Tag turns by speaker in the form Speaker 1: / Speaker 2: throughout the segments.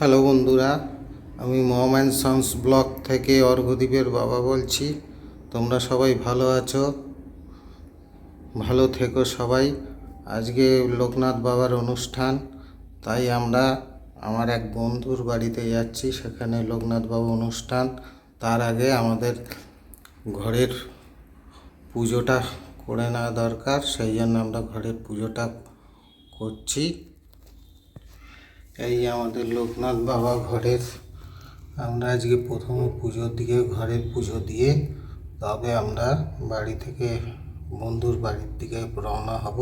Speaker 1: Hello বন্ধুরা, আমি মহাম্যান sons block থেকে অর্ঘদ্বীপের বাবা বলছি। তোমরা সবাই ভালো আছো? ভালো থেকো সবাই। আজকে লোকনাথ বাবার অনুষ্ঠান, তাই আমরা আমার এক বন্ধুর বাড়িতে যাচ্ছি, সেখানে লোকনাথ বাবা অনুষ্ঠান। তার আগে আমাদের ঘরের পুজোটা করে নেওয়া দরকার, সেই জন্য আমরা ঘরের পুজোটা করছি। এই আমাদের লোকনাথ বাবা ঘরের। আমরা আজকে প্রথমে পুজোর দিকে ঘরের পুজো দিয়ে, তবে আমরা বাড়ি থেকে, বন্ধুর বাড়ির দিকে রওনা হব।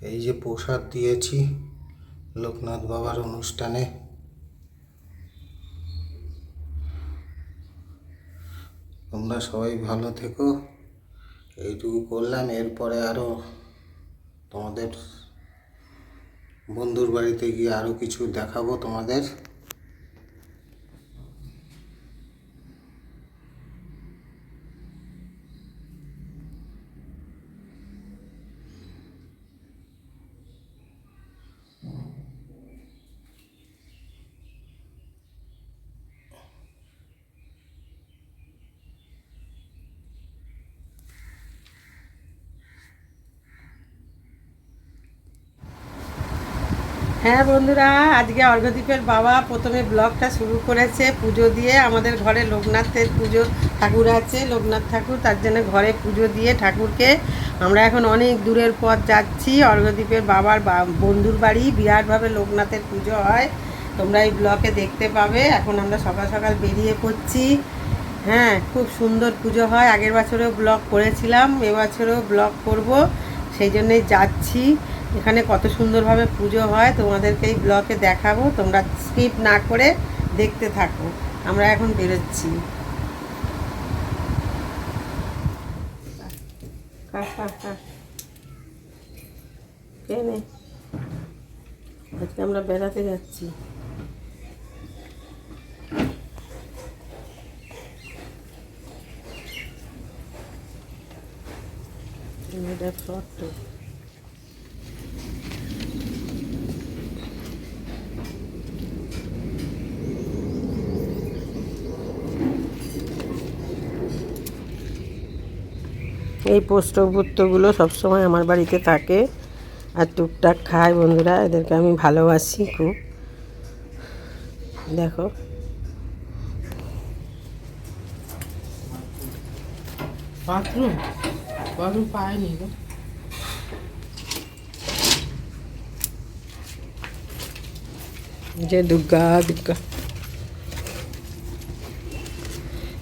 Speaker 1: এই যে প্রসাদ দিয়েছি লোকনাথ বাবার অনুষ্ঠানে। তোমরা সবাই ভালো থেকো। এইটুকু করলাম। এরপরে আরও তোমাদের বন্ধুর বাড়িতে গিয়ে আরও কিছু দেখাবো তোমাদের।
Speaker 2: হ্যাঁ বন্ধুরা, আজকে অর্ঘদ্বীপের বাবা প্রথমে ব্লগটা শুরু করেছে পুজো দিয়ে। আমাদের ঘরে লোকনাথের পুজো ঠাকুর আছে, লোকনাথ ঠাকুর তার জন্য ঘরে পুজো দিয়ে ঠাকুরকে। আমরা এখন অনেক দূরের পথ যাচ্ছি অর্ঘদ্বীপের বাবার বন্ধুর বাড়ি। বিরাটভাবে লোকনাথের পুজো হয়, তোমরা এই ব্লকে দেখতে পাবে। এখন আমরা সকাল সকাল বেরিয়ে পড়ছি। হ্যাঁ খুব সুন্দর পুজো হয়। আগের বছরেও ব্লগ করেছিলাম, এবছরেও ব্লগ করব, সেই জন্যই যাচ্ছি। এখানে কত সুন্দরভাবে পুজো হয় তোমাদেরকে এই ব্লকে দেখাবো। তোমরা স্কিপ না করে দেখতে থাকো। আমরা এখন বেরোচ্ছি। খা, খা, খা। খেয়ে নে। আজকে আমরা বেড়াতে যাচ্ছি। ফটো। এই পোষ্টভূতগুলো সবসময় আমার বাড়িতে থাকে আর টুকটাক খায় বন্ধুরা এদেরকে আমি ভালোবাসি খুব। দেখো।
Speaker 3: বাথরুম? বাথরুম পায়নি গো।
Speaker 2: যে দুর্গা দুর্গা।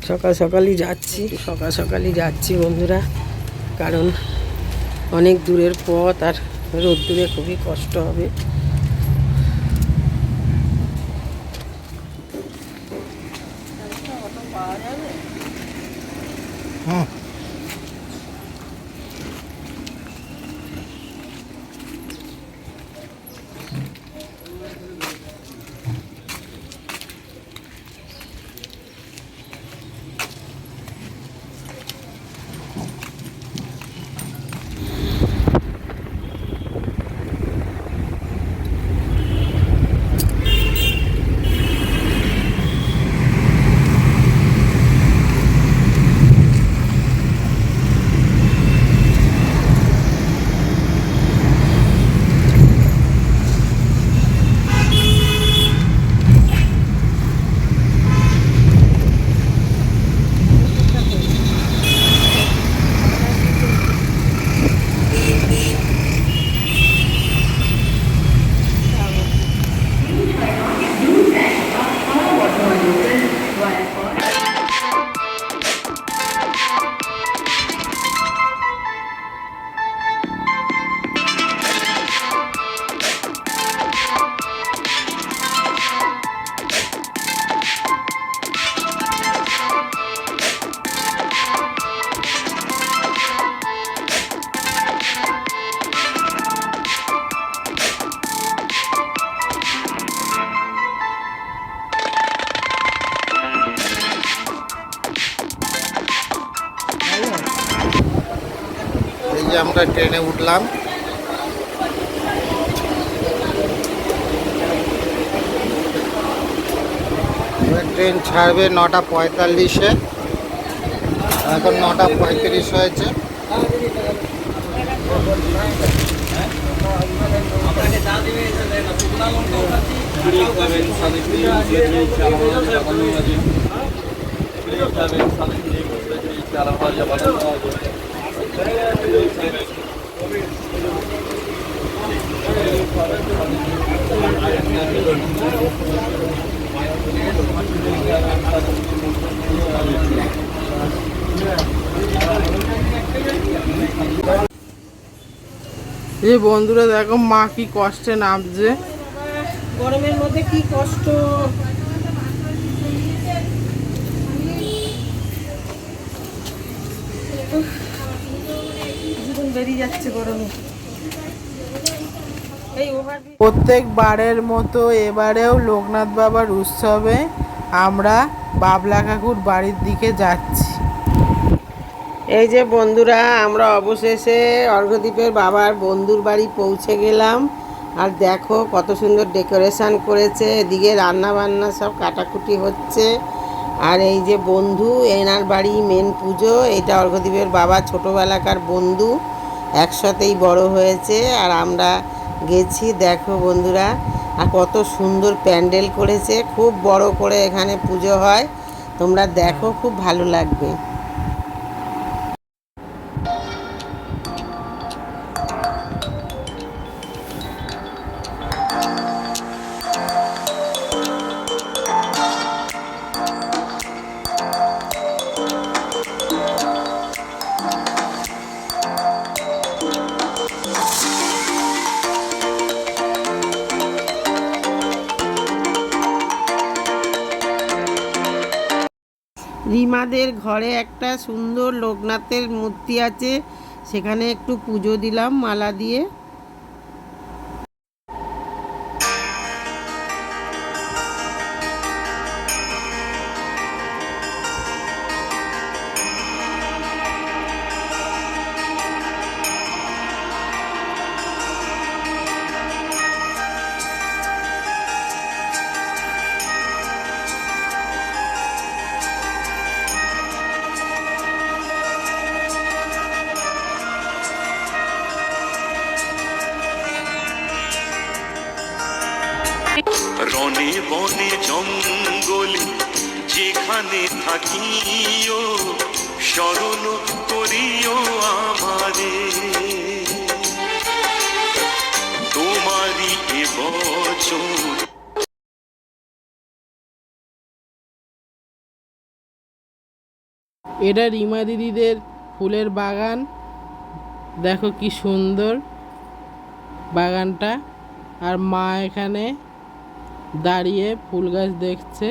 Speaker 2: সকাল সকালই যাচ্ছি সকাল সকালই যাচ্ছি বন্ধুরা। কারণ অনেক দূরের পথ আর রোদ্দুরে খুবই কষ্ট হবে।
Speaker 1: হুম যে আমরা ট্রেনে উঠলাম। ট্রেন ছাড়বে নটা পঁয়তাল্লিশে। এখন নটা পঁয়ত্রিশ হয়েছে।
Speaker 3: এই বন্ধুরা দেখো মা কি কষ্টে নামছে।
Speaker 2: গরমের মধ্যে কি কষ্ট? ওভার
Speaker 3: প্রত্যেকবারের মতো এবারেও লোকনাথ বাবার উৎসবে আমরা বাবলা কাকুর বাড়ির দিকে যাচ্ছি।
Speaker 2: এই যে বন্ধুরা, আমরা অবশেষে অর্ঘদ্বীপের বাবার বন্ধুর বাড়ি পৌঁছে গেলাম। আর দেখো কত সুন্দর ডেকোরেশন করেছে, এদিকে রান্না বান্না সব কাটাকুটি হচ্ছে। আর এই যে বন্ধু, এনার বাড়ি মেন পুজো, এটা অর্ঘদ্বীপের বাবা ছোটোবেলাকার বন্ধু। একসাথেই বড় হয়েছে আর আমরা গেছি, দেখো বন্ধুরা, আর কত সুন্দর প্যান্ডেল করেছে, খুব বড় করে এখানে পুজো হয়, তোমরা দেখো, খুব ভালো লাগবে। রিমাদের ঘরে একটা সুন্দর লোকনাথের মূর্তি আছে। সেখানে একটু পুজো দিলাম মালা দিয়ে।
Speaker 4: রনে বনে জঙ্গলে যেখানে থাকিও, স্মরণ করিও আমারে। তোমারই এ বচন
Speaker 3: এটা রিমা দিদিদের ফুলের বাগান। দেখো কি সুন্দর বাগানটা। আর মা এখানে দাঁড়িয়ে ফুল গাছ দেখছে।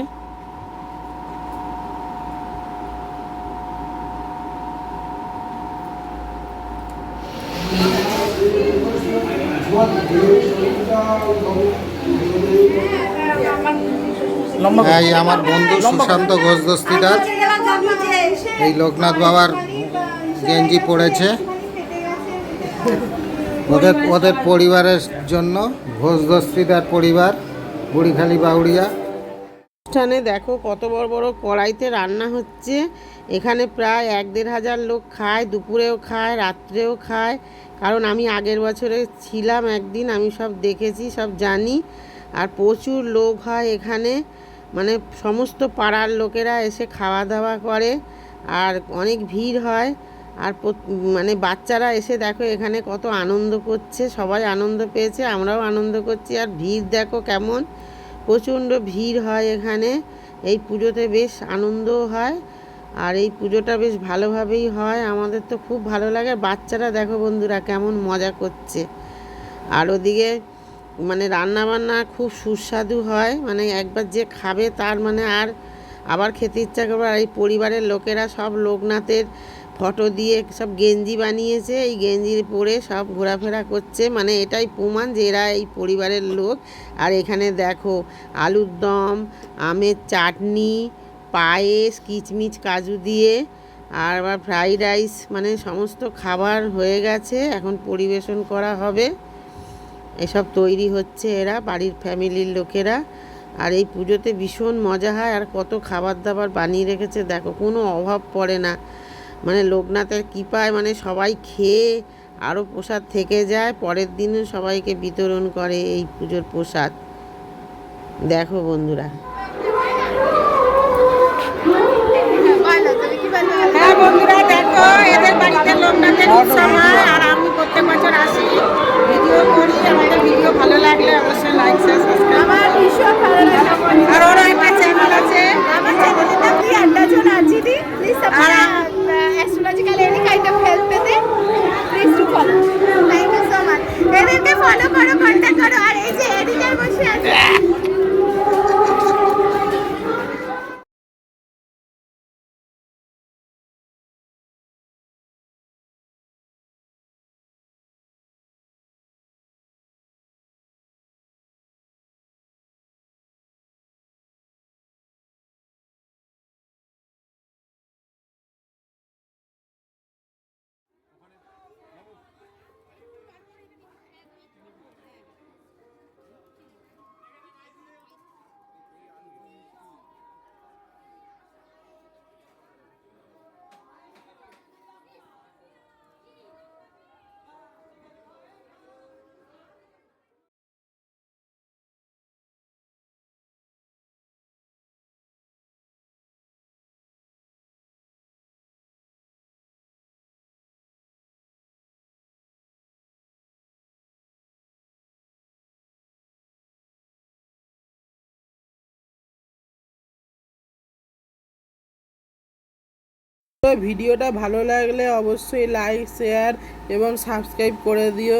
Speaker 1: এই আমার বন্ধু সুশান্ত ঘোষ দস্তিদার। এই লোকনাথ বাবার গেঞ্জি পড়েছে। ওদের ওদের পরিবারের জন্য ঘোষ দস্তিদার পরিবার। বুড়িখালি বাউড়িয়া।
Speaker 2: অনুষ্ঠানে দেখো কত বড় বড় কড়াইতে রান্না হচ্ছে। এখানে প্রায় এক দেড় হাজার লোক খায়, দুপুরেও খায়, রাত্রেও খায়। কারণ আমি আগের বছরে ছিলাম একদিন, আমি সব দেখেছি, সব জানি। আর প্রচুর লোক হয় এখানে। মানে সমস্ত পাড়ার লোকেরা এসে খাওয়া দাওয়া করে। আর অনেক ভিড় হয়। আর মানে বাচ্চারা এসে দেখো এখানে কত আনন্দ করছে, সবাই আনন্দ পেয়েছে, আমরাও আনন্দ করছি। আর ভিড় দেখো কেমন, প্রচণ্ড ভিড় হয় এখানে। এই পুজোতে বেশ আনন্দও হয়, আর এই পুজোটা বেশ ভালোভাবেই হয়। আমাদের তো খুব ভালো লাগে। বাচ্চারা দেখো বন্ধুরা কেমন মজা করছে। আর ওদিকে মানে রান্না বান্না খুব সুস্বাদু হয়। মানে একবার যে খাবে তার মানে আর আবার খেতে ইচ্ছা করবে আর এই পরিবারের লোকেরা সব লোকনাথের ফটো দিয়ে সব গেঞ্জি বানিয়েছে, এই গেঞ্জি পরে সব ঘোরাফেরা করছে। মানে এটাই প্রমাণ যে এরা এই পরিবারের লোক। আর এখানে দেখো, আলুর দম, আমের চাটনি, পায়েস, কিচমিচ, কাজু দিয়ে, আর আবার ফ্রাইড রাইস মানে সমস্ত খাবার হয়ে গেছে। এখন পরিবেশন করা হবে। এসব তৈরি হচ্ছে এরা, বাড়ির ফ্যামিলির লোকেরা। আর এই পুজোতে ভীষণ মজা হয়। আর কত খাবার দাবার বানিয়ে রেখেছে। দেখো, কোনো অভাব পড়ে না। মানে লোকনাথের কৃপায় মানে সবাই খেয়ে আরও প্রসাদ থেকে যায়, পরের দিনও সবাইকে বিতরণ করে এই পুজোর প্রসাদ। দেখো বন্ধুরা।
Speaker 5: like that.
Speaker 3: ভিডিওটা ভালো লাগলে অবশ্যই লাইক শেয়ার এবং সাবস্ক্রাইব করে দিও।